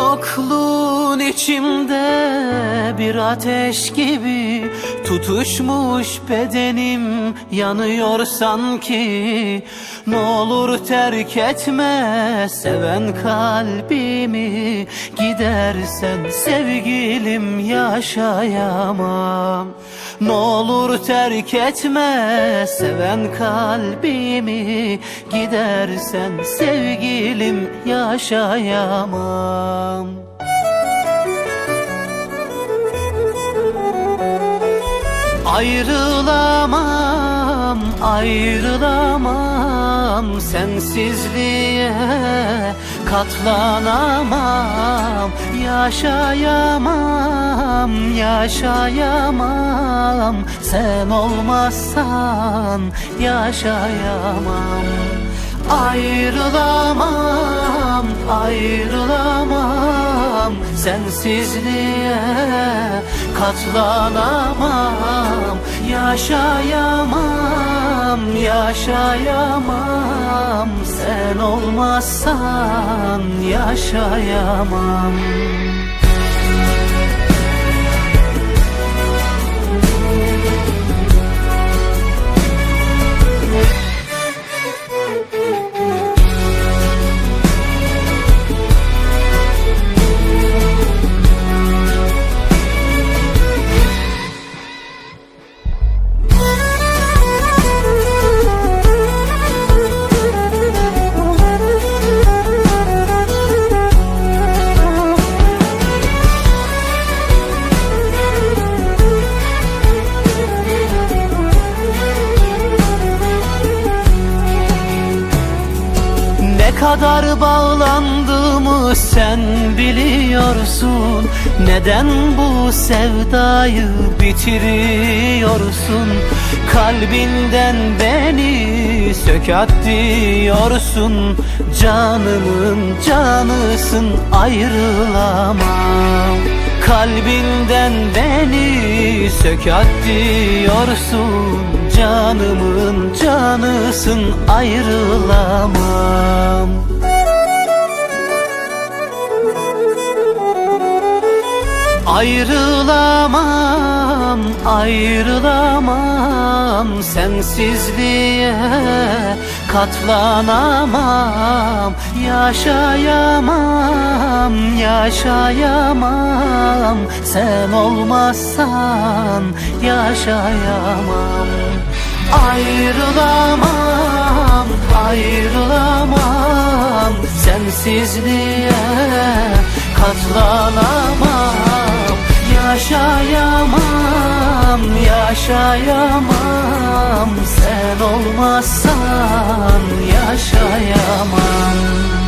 yokluğu içimde bir ateş gibi Tutuşmuş bedenim yanıyor sanki. Ne olur terk etme seven kalbimi Gidersen sevgilim yaşayamam. Ne olur terk etme seven kalbimi Gidersen sevgilim yaşayamam Ayrılamam, ayrılamam Sensizliğe katlanamam Yaşayamam, yaşayamam. Sen olmazsan yaşayamam. Ayrılamam, ayrılamam Sensizliğe katlanamam. Yaşayamam, yaşayamam. Sen olmazsan yaşayamam kadar bağlandığımı sen biliyorsun. Neden bu sevdayı bitiriyorsun? Kalbinden beni sökat diyorsun. Canımın canısın ayrılamam Kalbinden beni sökat diyorsun. Canımın canısın ayrılamam. Ayrılamam, ayrılamam. Sensizliğe katlanamam Yaşayamam, yaşayamam. Sen olmazsan yaşayamam. Ayrılamam, ayrılamam. Sensizliğe katlanamam Yaşayamam, Sen olmazsan yaşayamam